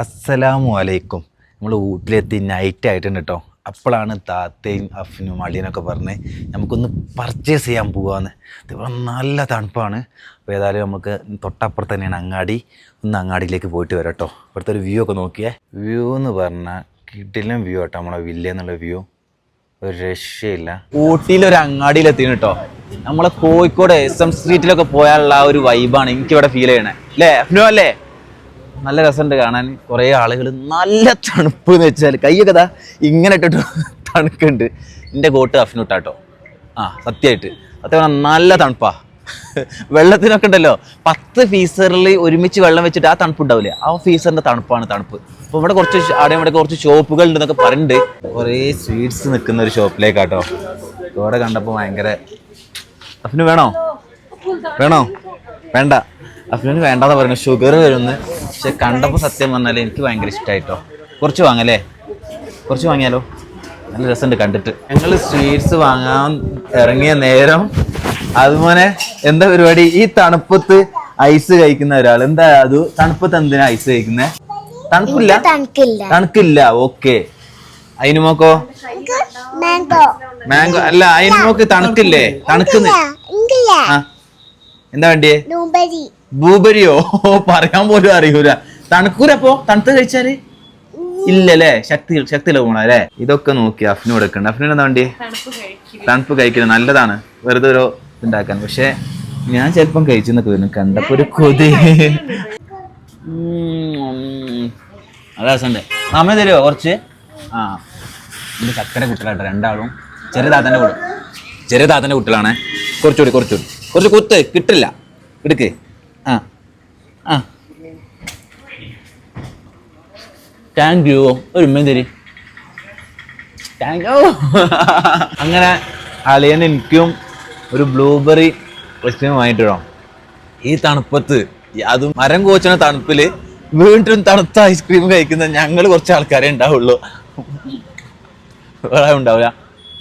അസ്സലാമു അലൈക്കും. നമ്മൾ വീട്ടിലെത്തി നൈറ്റ് ആയിട്ടുണ്ട് കേട്ടോ അപ്പോഴാണ് താത്തയും അഫിനും അളിയനൊക്കെ പറഞ്ഞ് നമുക്കൊന്ന് പർച്ചേസ് ചെയ്യാൻ പോകാമെന്ന് ഇതിവിടെ നല്ല തണുപ്പാണ്. അപ്പോൾ ഏതായാലും നമുക്ക് തൊട്ടപ്പുറത്ത് തന്നെയാണ് അങ്ങാടി. ഒന്ന് അങ്ങാടിയിലേക്ക് പോയിട്ട് വരാം കേട്ടോ ഇവിടുത്തെ ഒരു വ്യൂ ഒക്കെ നോക്കിയേ. വ്യൂ എന്ന് പറഞ്ഞാൽ കിട്ടിലും വ്യൂ കേട്ടോ നമ്മളെ വില്ല എന്നുള്ള വ്യൂ ഒരു രക്ഷയില്ല. ഊട്ടിയിൽ ഒരു കേട്ടോ നമ്മളെ കോഴിക്കോട് എസ് എം സ്ട്രീറ്റിലൊക്കെ പോയാലുള്ള ആ ഒരു വൈബാണ് എനിക്കിവിടെ ഫീൽ ചെയ്യണേ. അല്ലേ? അഫ്നു അല്ലേ? നല്ല രസമുണ്ട് കാണാൻ. കുറേ ആളുകൾ നല്ല തണുപ്പ് എന്ന് വെച്ചാൽ കൈയൊക്കെ ദാ ഇങ്ങനെ ഇട്ടിട്ട് തണുക്കുണ്ട് എന്റെ കോട്ട് അഫിനുട്ടാട്ടോ ആ സത്യമായിട്ട്. സത്യം നല്ല തണുപ്പാ. വെള്ളത്തിനൊക്കെ ഉണ്ടല്ലോ. പത്ത് ഫീസറിൽ ഒരുമിച്ച് വെള്ളം വെച്ചിട്ട് ആ തണുപ്പ് ഉണ്ടാവില്ലേ? ആ ഫീസറിന്റെ തണുപ്പാണ് തണുപ്പ്. അപ്പോൾ ഇവിടെ കുറച്ച് അവിടെ ഇവിടെ കുറച്ച് ഷോപ്പുകൾ ഉണ്ടെന്നൊക്കെ പറയുന്നുണ്ട് കുറേ സ്വീറ്റ്സ് നിൽക്കുന്ന ഒരു ഷോപ്പിലേക്കാട്ടോ ഇവിടെ കണ്ടപ്പോൾ ഭയങ്കര അഫിന് വേണോ? വേണോ? വേണ്ട. അഫിന് വേണ്ടാതെ പറയുന്നത് ഷുഗർ വരുന്നു. പക്ഷെ കണ്ടപ്പോൾ സത്യം പറഞ്ഞാൽ എനിക്ക് ഭയങ്കര ഇഷ്ടമായിട്ടോ കുറച്ച് വാങ്ങല്ലേ? കുറച്ച് വാങ്ങിയാലോ? നല്ല രസമുണ്ട് കണ്ടിട്ട്. ഞങ്ങൾ സ്വീറ്റ്സ് വാങ്ങാൻ ഇറങ്ങിയ നേരം അതുപോലെ എന്താ പരിപാടി? ഈ തണുപ്പത്ത് ഐസ് കഴിക്കുന്ന ഒരാൾ എന്താ അത്? തണുപ്പത്ത് എന്തിനാ ഐസ് കഴിക്കുന്നത് തണുപ്പില്ല? തണുക്കില്ല. ഓക്കെ. അതിനുമോക്കോ മാംഗോ മാംഗോ അല്ല അതിനുമോക്ക് തണുക്കില്ലേ? തണുക്കുന്നേ. എന്താ വേണ്ടിയേ? ഭൂപരിയോ? പറയാൻ പോലും അറിയൂല. തണുക്കൂരപ്പോ തണുത്ത് കഴിച്ചാൽ? ഇല്ലല്ലേ? ശക്തി ശക്തി പോണ അല്ലേ? ഇതൊക്കെ നോക്കി അഫ്നു കൊടുക്കണ്ട അഫ്നു എന്താ വണ്ടി? തണുപ്പ് കഴിക്കുന്നത് നല്ലതാണ്. വെറുതെ ഒരു ഇതുണ്ടാക്കാൻ. പക്ഷെ ഞാൻ ചിലപ്പം കഴിച്ചെന്നൊക്കെ വരുന്നു കണ്ടപ്പോ ഒരു കൊതി. രസമുണ്ട്. മാമ തരുമോ കുറച്ച്? ആ. ഇത് ചക്കര കുട്ടികളാട്ടോ. രണ്ടാളും. ചെറിയ താത്തന്റെ കൂടെ. ചെറിയ താത്തന്റെ കുട്ടികളാണ്. കുറച്ചുകൂടി കുറച്ചുകൂടി. കുറച്ച് കുത്ത്. കിട്ടില്ല. എടുക്ക്. ആ. താങ്ക് യു ഒരു ഉമ്മയും തരി. താങ്ക് യു അങ്ങനെ അളിയൻ എനിക്കും ഒരു ബ്ലൂബെറി ഐസ്ക്രീം വാങ്ങിട്ടിടാം ഈ തണുപ്പത്ത് അത് മരം കോച്ചണ തണുപ്പിൽ വീണ്ടും തണുത്ത ഐസ്ക്രീം കഴിക്കുന്ന ഞങ്ങൾ കുറച്ച് ആൾക്കാരെ ഉണ്ടാവുള്ളൂ. വേറെ ഉണ്ടാവില്ല.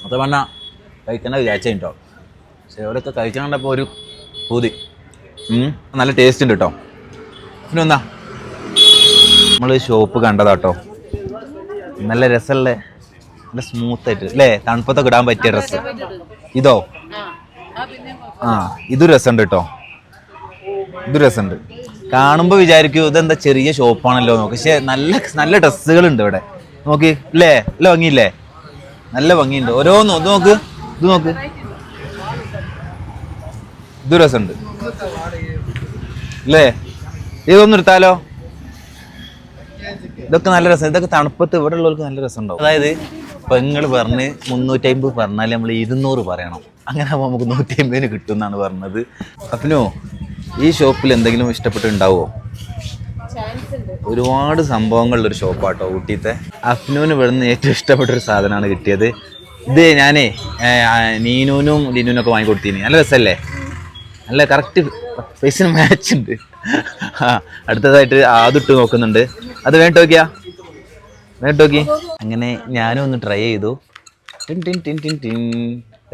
അത് പറഞ്ഞാൽ കഴിക്കണ വിചാരിച്ചുണ്ടാവും പക്ഷെ ഇവിടെയൊക്കെ കഴിക്കാൻ കണ്ടപ്പോൾ ഒരു പൂതി. നല്ല ടേസ്റ്റ് ഉണ്ട് കേട്ടോ പിന്നെ ഒന്നാ നമ്മൾ ഷോപ്പ് കണ്ടതാട്ടോ. നല്ല രസമുള്ള നല്ല സ്മൂത്ത് ആയിട്ട് അല്ലേ തണുപ്പത്തൊക്കെ ഇടാൻ പറ്റിയ ഡ്രസ് ഇതോ? ആ ഇത് രസമുണ്ട് കേട്ടോ ഇത് രസമുണ്ട്. കാണുമ്പോൾ വിചാരിക്കും ഇതെന്താ ചെറിയ ഷോപ്പാണല്ലോ നോക്ക്. പക്ഷെ നല്ല നല്ല ഡ്രസ്സുകൾ ഉണ്ട് ഇവിടെ. നോക്കി അല്ലേ നല്ല ഭംഗിയില്ലേ? നല്ല ഭംഗിയുണ്ട്. ഓരോന്നും ഇത് നോക്ക് ഇത് നോക്ക്. ഇത് രസമുണ്ട്. അല്ലേ ഇതൊന്നും എടുത്താലോ ഇതൊക്കെ നല്ല രസം. ഇതൊക്കെ തണുപ്പത്ത് ഇവിടെ ഉള്ളവർക്ക് നല്ല രസം ഉണ്ടാവും അതായത് പെങ്ങൾ പറഞ്ഞ് മുന്നൂറ്റി അമ്പത് പറഞ്ഞാൽ നമ്മൾ ഇരുന്നൂറ് പറയണം. അങ്ങനെ ആകുമ്പോൾ നമുക്ക് നൂറ്റി അമ്പതിന് കിട്ടും എന്നാണ് പറഞ്ഞത്. അപ്പനോ ഈ ഷോപ്പിൽ എന്തെങ്കിലും ഇഷ്ടപ്പെട്ടുണ്ടാവോ ഒരുപാട് സംഭവങ്ങളുള്ള ഒരു ഷോപ്പാട്ടോ ഊട്ടിയത്തെ അഫ്നുവിന് ഇവിടുന്ന് ഏറ്റവും ഇഷ്ടപ്പെട്ട ഒരു സാധനമാണ് കിട്ടിയത്. ഇത് ഞാനേ നീനൂനും ലിനൂനും ഒക്കെ വാങ്ങിക്കൊടുത്തിന്. നല്ല രസമല്ലേ നല്ല കറക്റ്റ് ഫേസിന് മാച്ച് ഉണ്ട്. ആ അടുത്തതായിട്ട് അതിട്ട് നോക്കുന്നുണ്ട്. അത് വേണ്ട നോക്കിയാ? വേണ്ട നോക്കി. അങ്ങനെ ഞാനും ഒന്ന് ട്രൈ ചെയ്തു. Tin tin tin tin tin.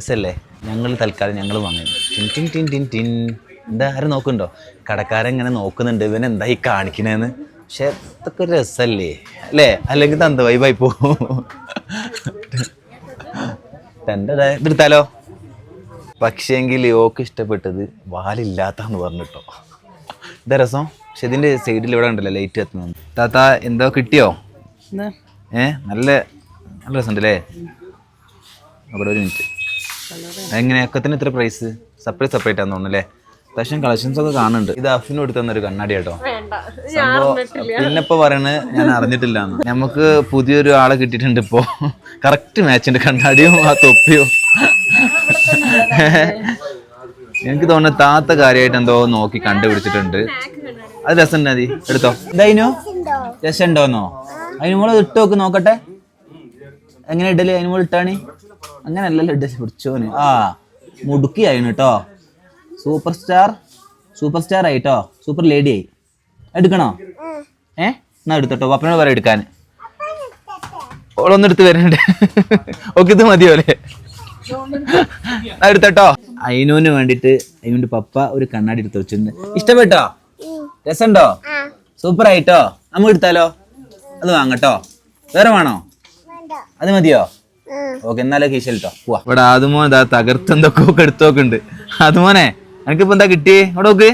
S അല്ലേ ഞങ്ങൾ തൽക്കാലം ഞങ്ങൾ വാങ്ങി tin tin tin tin tin. എന്താ ആരും നോക്കുന്നുണ്ടോ? കടക്കാരൻ ഇങ്ങനെ നോക്കുന്നുണ്ട്. ഇവൻ എന്താ ഈ കാണിക്കണേന്ന്? പക്ഷെ ഇതൊക്കെ ഒരു രസല്ലേ? അല്ലേ? അല്ലെങ്കിൽ തന്ത വൈബായി പോകും തന്റെ ഇതെടുത്താലോ? പക്ഷേങ്കിൽ ഓക്ക് ഇഷ്ടപ്പെട്ടത് വാലില്ലാത്താന്ന് പറഞ്ഞിട്ടോ. ഇതാ രസം? പക്ഷെ ഇതിന്റെ സൈഡിൽ ഇവിടെ ഉണ്ടല്ലോ ലൈറ്റ് എത്തുന്നു താത്ത എന്തോ കിട്ടിയോ? ഏ നല്ല നല്ല രസമുണ്ട് അല്ലേ അവിടെ ഒരു മിനിറ്റ് എങ്ങനെ ഒക്കത്തിന് ഇത്ര പ്രൈസ് സെപ്പറേറ്റ് സെപ്പറേറ്റ് ആണെന്ന് തോന്നുന്നു അല്ലേ? അത്യാവശ്യം കളക്ഷൻസ് ഒക്കെ കാണുന്നുണ്ട്. ഇത് അഫിന് എടുത്തു തന്നൊരു കണ്ണാടി കേട്ടോ. പിന്നെ ഇപ്പൊ പറയണത് ഞാൻ അറിഞ്ഞിട്ടില്ല നമുക്ക് പുതിയൊരു ആളെ കിട്ടിയിട്ടുണ്ട് ഇപ്പോ. കറക്റ്റ് മാച്ചിന്റെ കണ്ണാടിയും ആ തൊപ്പിയും. എനിക്ക് തോന്നുന്നു താത്ത കാര്യമായിട്ട് എന്തോ നോക്കി കണ്ടുപിടിച്ചിട്ടുണ്ട്. അത് രസം മതി എടുത്തോ. എന്തായിനോ രസം ഉണ്ടോന്നോ അതിന് മോൾ ഇട്ട് നോക്ക് നോക്കട്ടെ. എങ്ങനെ ഇട്ടല്ലേ അതിന് മോൾ ഇട്ടാണി. അങ്ങനെ അല്ലല്ലോ ഇടൽ പിടിച്ചോന് ആ മുടുക്കി ആയിന് കേട്ടോ സൂപ്പർ സ്റ്റാർ സൂപ്പർ സ്റ്റാർ ആയി കേട്ടോ സൂപ്പർ ലേഡി ആയി. എടുക്കണോ? ഏ? എന്നാ എടുത്തോട്ടോ. പപ്പനോട് പറയാം എടുക്കാൻ. ഓളൊന്നെടുത്ത് വരുന്നുണ്ട് ഓക്കെ ഇത് മതിയോ അല്ലേ? എടുത്തോ അയിനൂന് വേണ്ടിട്ട് അയിനോണ്ട് പപ്പ ഒരു കണ്ണാടി എടുത്ത് വെച്ചിട്ടുണ്ട്. ഇഷ്ടപ്പെട്ടോ? രസമുണ്ടോ? സൂപ്പർ ആയിട്ടോ നമ്മ എടുത്താലോ? അത് വാങ്ങട്ടോ. വേറെ വേണോ? വേണ്ട. അത് മതിയോ. ഓക്കെ എന്നാലോ കീശലിട്ടോ പോവാ. ഇവിടെ ആദ്യമോ ഇതാ തകർത്ത് എന്തൊക്കെ എടുത്തോക്കുണ്ട് അതുമോനെ എനിക്കിപ്പോ എന്താ കിട്ടിയേ? ഇവിടെ നോക്ക്.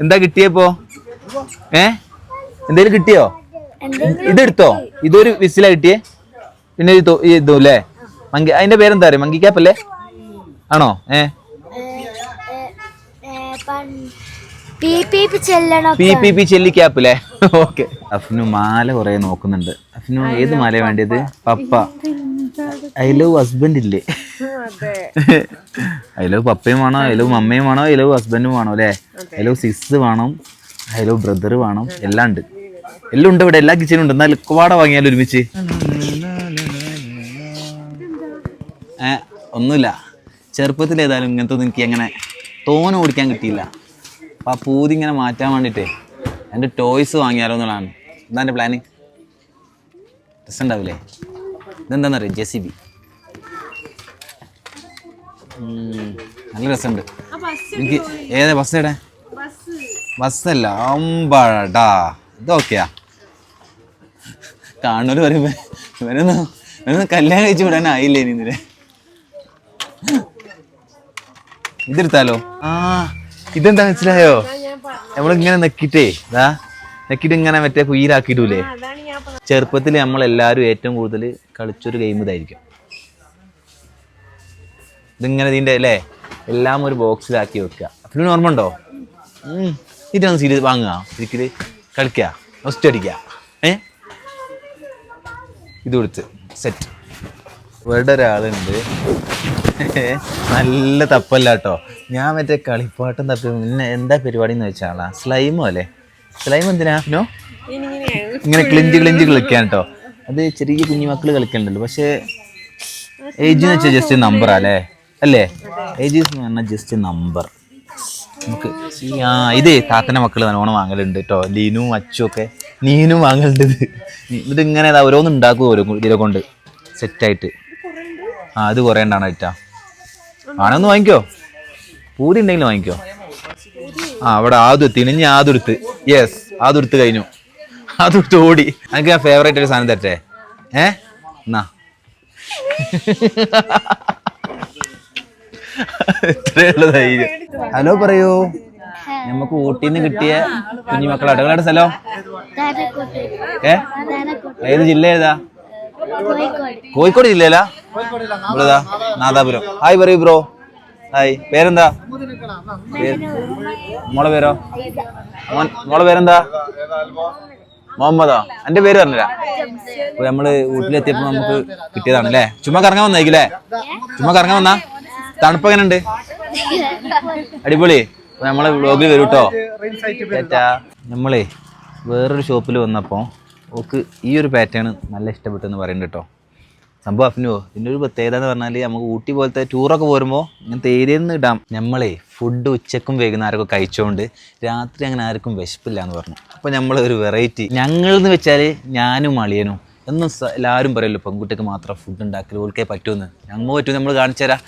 എന്താ കിട്ടിയപ്പോ ഏ? എന്തേലും കിട്ടിയോ? ഇതെടുത്തോ ഇതൊരു വിസിലാ കിട്ടിയേ. പിന്നെ ഇത് അല്ലേ? മങ്കി അതിന്റെ പേരെന്താ പറയുക മങ്കി ക്യാപ്പല്ലേ ആണോ? ഏ? ഏ, ഏ, ഏ, പൺ- പീ ചെല്ലി ക്യാപ്പ് അല്ലേ ഓക്കെ. അഫിനു മാല കുറെ നോക്കുന്നുണ്ട്. അഫ്നു ഏത് മാല വേണ്ടത്? പപ്പ. ഐ ലവ് ഹസ്ബൻഡ് ഇല്ലേ? ഐ ലവ് പപ്പയും വേണോ ഐ ലവ് മമ്മയും വേണോ ഐ ലവ് ഹസ്ബൻഡും വേണോ അല്ലേ? ഐ ലവ് സിസ് വേണം ഐ ലവ് ബ്രദർ വേണം എല്ലാം ഉണ്ട്. എല്ലാം ഉണ്ട് ഇവിടെ എല്ലാ കിച്ചനും ഉണ്ട്. എന്നാൽ കുവാട വാങ്ങിയാലും ഒരുമിച്ച്? ഏ ഒന്നുമില്ല. ചെറുപ്പത്തിൽ ഏതായാലും ഇങ്ങനത്തെ ഒന്നും എനിക്ക് അങ്ങനെ തോനെ ഓടിക്കാൻ കിട്ടിയില്ല. അപ്പം ആ പൂതി ഇങ്ങനെ മാറ്റാൻ വേണ്ടിയിട്ടേ എന്റെ ടോയ്സ് വാങ്ങിയാലോ എന്നുള്ളതാണ്. എന്താ എന്റെ പ്ലാന് രസം ഉണ്ടാവില്ലേ ഇതെന്താണെന്നറിയാം ജെ സി ബി നല്ല രസമുണ്ട് എനിക്ക് ഏതാ ബസ് എവിടെ? ബസ്സല്ല അമ്പടാ ഇതൊക്കെയാ കാണൂര് പറയുമ്പോ ഇവനൊന്നും ഇവനൊന്നും കല്യാണം കഴിച്ചു വിടാനായില്ലേ ഇനി ഇതിന് ഇതെടുത്താലോ? ആ ഇതെന്താ മനസ്സിലായോ? നമ്മളിങ്ങനെ നെക്കിട്ടേ ഇതാ നെക്കിട്ട് ഇങ്ങനെ മറ്റേ കുയിലാക്കിയിട്ടൂലേ ചെറുപ്പത്തിൽ നമ്മളെല്ലാവരും ഏറ്റവും കൂടുതൽ കളിച്ചൊരു ഗെയിം ഇതായിരിക്കും. ഇതിങ്ങനെ ഇതിന്റെ അല്ലേ? എല്ലാം ഒരു ബോക്സിലാക്കി വെക്കുക. പിന്നെ ഓർമ്മ ഉണ്ടോ? ഇതാണ് സീരിയസ് വാങ്ങുക. ശരിക്കും കളിക്കുക. ഫസ്റ്റ് അടിക്കുക. ഏ? ഇത് കൊടുത്ത്. സെറ്റ് ഇവിടെ ഒരാളുണ്ട് നല്ല തപ്പല്ല കേട്ടോ ഞാൻ മറ്റേ കളിപ്പാട്ടും തപ്പി പിന്നെ എന്താ പരിപാടി എന്ന് വെച്ചാളാ സ്ലൈമോ അല്ലേ? സ്ലൈം എന്തിനാ? നോ? ഇങ്ങനെ ക്ലിഞ്ച് ക്ലിഞ്ച് കളിക്കാൻ കേട്ടോ അത് ചെറിയ കുഞ്ഞുമക്കൾ കളിക്കണ്ടല്ലോ. പക്ഷേ ഏജ് എന്ന് വെച്ചാൽ ജസ്റ്റ് നമ്പർ അല്ലേ? അല്ലേ? ഏജ് എന്ന് പറഞ്ഞാൽ ജസ്റ്റ് നമ്പർ നമുക്ക് ആ ഇതേ താത്തന്റെ മക്കൾ നല്ലോണം വാങ്ങലുണ്ട് കേട്ടോ ലീനും അച്ചും ഒക്കെ. നീനും വാങ്ങലുണ്ട് ഇത്. എന്നിട്ട് ഇങ്ങനെ ഇതാ ഓരോന്ന് ഉണ്ടാക്കും ഓരോ ഇതിനെ കൊണ്ട്. സെറ്റായിട്ട് ആ അത് കുറേ ഉണ്ടാണ് ഐറ്റാ ആണൊന്ന് വാങ്ങിക്കോ. പൂതി ഉണ്ടെങ്കിലും വാങ്ങിക്കോ. ആ അവിടെ ആദ്യ ഇനി ആദുരുത്ത്. യെസ് ആദുരുത്ത് കഴിഞ്ഞു. ആദുരുത്ത് ഓടി. എനിക്ക് ഞാൻ ഫേവറേറ്റ് ഒരു സാധനം തരട്ടെ. ഏ? എന്നാ. ഇത്രയുള്ള ധൈര്യം. ഹലോ പറയൂ. നമുക്ക് ഊട്ടിന്ന് കിട്ടിയ കുഞ്ഞുമക്കളാട്ടോ നിങ്ങളുടെ സ്ഥലം? ഏ? ഏത് ജില്ല ഏതാ? കോഴിക്കോട് ജില്ലയിലാ? ഇവിടെതാ നാദാപുരം. ഹായ് പറയൂ ബ്രോ ഹായ് പേരെന്താ? പേര് മോളെ പേരോ? മോളെ പേരെന്താ? മുഹമ്മദോ? എന്റെ പേര് പറഞ്ഞില്ല. അപ്പൊ നമ്മൾ വീട്ടിലെത്തിയപ്പോ നമുക്ക് കിട്ടിയതാണ് അല്ലേ ചുമ്മാ കറങ്ങാൻ വന്നായിക്കില്ലേ ചുമ്മാ കറങ്ങാൻ വന്നാ? തണുപ്പ് എങ്ങനെ ഉണ്ട് അടിപൊളി. അപ്പൊ നമ്മളെ ബ്ലോഗിൽ വരും കേട്ടോ നമ്മളെ നമ്മളേ വേറൊരു ഷോപ്പിൽ വന്നപ്പോ ഓക്ക് ഈ ഒരു പാറ്റേൺ നല്ല ഇഷ്ടപ്പെട്ടെന്ന് പറയുന്നുണ്ട് കേട്ടോ സംഭവം അഫ്നുവോ ഇതിന്റെ ഒരു പ്രത്യേകത എന്ന് പറഞ്ഞാൽ നമുക്ക് ഊട്ടി പോലത്തെ ടൂറൊക്കെ പോരുമ്പോൾ ഇങ്ങനത്തെ ഏരിയയിൽ നിന്ന് ഇടാം. നമ്മളെ ഫുഡ് ഉച്ചക്കും വൈകുന്നേരമൊക്കെ കഴിച്ചുകൊണ്ട് രാത്രി അങ്ങനെ ആർക്കും വിശപ്പില്ല എന്ന് പറഞ്ഞു. അപ്പോൾ നമ്മൾ ഒരു വെറൈറ്റി ഞങ്ങളെന്ന് വെച്ചാൽ ഞാനും അളിയനും എന്നും എല്ലാവരും പറയുമല്ലോ പെൺകുട്ടിക്ക് മാത്രം ഫുഡ് ഉണ്ടാക്കൽ ഓൾക്കേ പറ്റുമെന്ന് ഞങ്ങൾ പറ്റും നമ്മൾ കാണിച്ചു തരാം.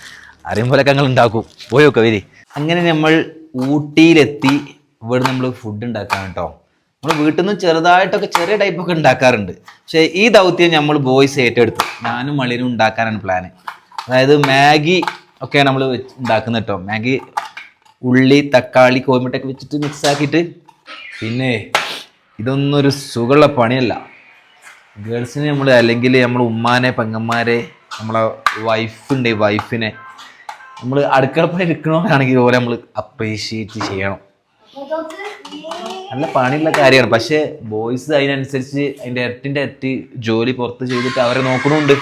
അറിയും പോലൊക്കെ ഞങ്ങൾ ഉണ്ടാക്കും. പോയൊക്കെ വരി അങ്ങനെ നമ്മൾ ഊട്ടിയിലെത്തി. ഇവിടെ നമ്മൾ ഫുഡ് ഉണ്ടാക്കാൻ കേട്ടോ നമ്മൾ വീട്ടിൽ നിന്ന് ചെറുതായിട്ടൊക്കെ ചെറിയ ടൈപ്പൊക്കെ ഉണ്ടാക്കാറുണ്ട്. പക്ഷേ ഈ ദൗത്യം നമ്മൾ ബോയ്സ് ഏറ്റെടുത്തു. ഞാനും മളിനും ഉണ്ടാക്കാനാണ് പ്ലാന് അതായത് മാഗി ഒക്കെ നമ്മൾ ഉണ്ടാക്കുന്ന കേട്ടോ മാഗി ഉള്ളി തക്കാളി കോമിട്ടൊക്കെ വെച്ചിട്ട് മിക്സ് ആക്കിയിട്ട് പിന്നെ ഇതൊന്നും ഒരു സുഖമുള്ള പണിയല്ല. ഗേൾസിനെ നമ്മൾ അല്ലെങ്കിൽ നമ്മൾ ഉമ്മാനെ പെങ്ങന്മാരെ നമ്മളെ വൈഫുണ്ട് വൈഫിനെ നമ്മൾ അടുക്കളപ്പണി എടുക്കണമെന്നാണെങ്കിൽ ഇതുപോലെ നമ്മൾ അപ്രീഷിയേറ്റ് ചെയ്യണം. നല്ല പണിയുള്ള കാര്യമാണ്. പക്ഷെ ബോയ്സ് അതിനനുസരിച്ച് അതിന്റെ ഇരട്ടിന്റെ ഇരട്ടി ജോലി പുറത്ത് ചെയ്തിട്ട് അവരെ നോക്കണമുണ്ട്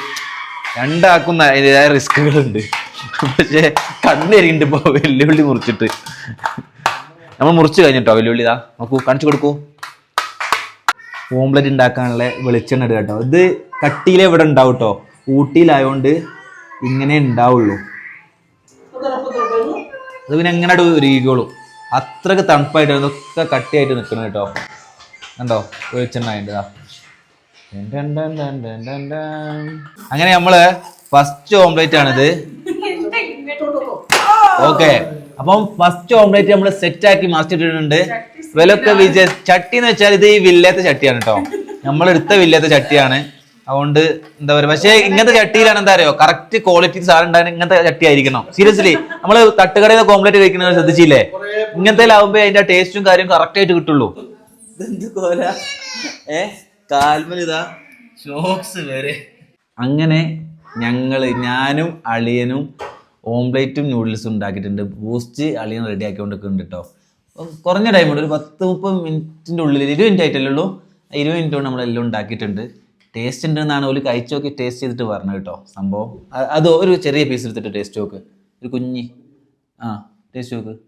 രണ്ടാക്കുന്ന അതിന്റെതായ റിസ്കുകളുണ്ട് പക്ഷെ കണ്ണിരിണ്ട് ഇപ്പോൾ വെല്ലുവിളി മുറിച്ചിട്ട്. നമ്മൾ മുറിച്ച് കഴിഞ്ഞിട്ടോ വെല്ലുവിളി ഇതാ? നോക്കൂ കാണിച്ചു കൊടുക്കൂ. ഓംലെറ്റ് ഉണ്ടാക്കാനുള്ള വെളിച്ചെണ്ണ ഇടുക കേട്ടോ. ഇത് കട്ടിയിലെ ഇവിടെ ഉണ്ടാവും കേട്ടോ. ഊട്ടിയിലായോണ്ട് ഇങ്ങനെ ഉണ്ടാവുള്ളൂ. അത് പിന്നെ എങ്ങനെ ഒരുങ്ങിക്കോളും അത്രയ്ക്ക് തണുപ്പായിട്ട് ഇതൊക്കെ കട്ടിയായിട്ട് നിൽക്കണം കേട്ടോ. കണ്ടോ? വെളിച്ചെണ്ണ അതിന്റെ അങ്ങനെ നമ്മൾ ഫസ്റ്റ് ഓംലേറ്റ് ആണിത്. ഓക്കെ. അപ്പം ഫസ്റ്റ് ഓംലേറ്റ് നമ്മൾ സെറ്റ് ആക്കി മാറ്റിയിട്ടുണ്ട് വിലൊക്കെ വിജയ ചട്ടി എന്ന് വെച്ചാൽ ഇത് ഈ വില്ലത്തെ ചട്ടിയാണ് കേട്ടോ. നമ്മൾ എടുത്ത വില്ലാത്ത ചട്ടിയാണ്. അതുകൊണ്ട് എന്താ പറയുക പക്ഷേ ഇങ്ങനത്തെ ചട്ടിയിലാണ് എന്താ അറിയോ? കറക്റ്റ് ക്വാളിറ്റി സാധനം ഉണ്ടായിരുന്നു ഇങ്ങനത്തെ ചട്ടി ആയിരിക്കണം. സീരിയസ്ലി നമ്മൾ തട്ടുകടയിൽ കോംപ്ലേറ്റ് കഴിക്കുന്നത് ശ്രദ്ധിച്ചില്ലേ? ഇങ്ങനത്തെ ആവുമ്പോ അതിന്റെ ടേസ്റ്റും കാര്യം കറക്റ്റ് ആയിട്ട് കിട്ടുള്ളൂ. കോല? ഏ? കാൽമലിതാ? ഷോക്സ് വരെ. അങ്ങനെ ഞങ്ങൾ ഞാനും അളിയനും ഓംപ്ലേറ്റും നൂഡിൽസും ഉണ്ടാക്കിയിട്ടുണ്ട്. ബൂസ്റ്റ് അളിയൻ റെഡി ആക്കിക്കൊണ്ടിരിക്കുന്നുണ്ട് കേട്ടോ കുറഞ്ഞ ടൈം ഉണ്ട്. ഒരു പത്ത് മുപ്പത് മിനിറ്റിന്റെ ഉള്ളിൽ ഇരുപത് മിനിറ്റ് ആയിട്ടല്ലേ ഉള്ളൂ. ഇരുപത് മിനിറ്റ് കൊണ്ട് നമ്മളെല്ലാം ഉണ്ടാക്കിയിട്ടുണ്ട്. ടേസ്റ്റ് ഉണ്ടെന്നാണ് ഒരു കഴിച്ചു നോക്കി ടേസ്റ്റ് ചെയ്തിട്ട് പറഞ്ഞത് കേട്ടോ സംഭവം. അത് ഒരു ചെറിയ പീസ് എടുത്തിട്ട് ടേസ്റ്റ് നോക്ക്. ഒരു കുഞ്ഞി. ആ ടേസ്റ്റ് നോക്ക്.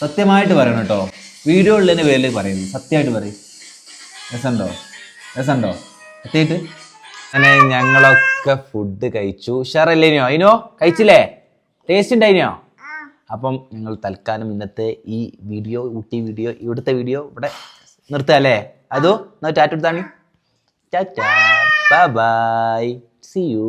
സത്യമായിട്ട് പറയണം കേട്ടോ. വീഡിയോ ഉള്ളതിന്റെ പേരിൽ പറയുന്നു സത്യമായിട്ട് പറയും. രസമുണ്ടോ? രസമുണ്ടോ? എത്തിയിട്ട്? അങ്ങനെ ഞങ്ങളൊക്കെ ഫുഡ് കഴിച്ചു. ഉഷാറല്ലേനോ? അതിനോ കഴിച്ചില്ലേ? ടേസ്റ്റ് ഉണ്ടായിനോ? അപ്പം ഞങ്ങൾ തൽക്കാലം ഇന്നത്തെ ഈ വീഡിയോ ഊട്ടി വീഡിയോ ഇവിടുത്തെ വീഡിയോ ഇവിടെ നിർത്തുക അല്ലേ? അതോ എന്നാ ടാറ്റ എടുത്താണി ടാറ്റ. Bye see you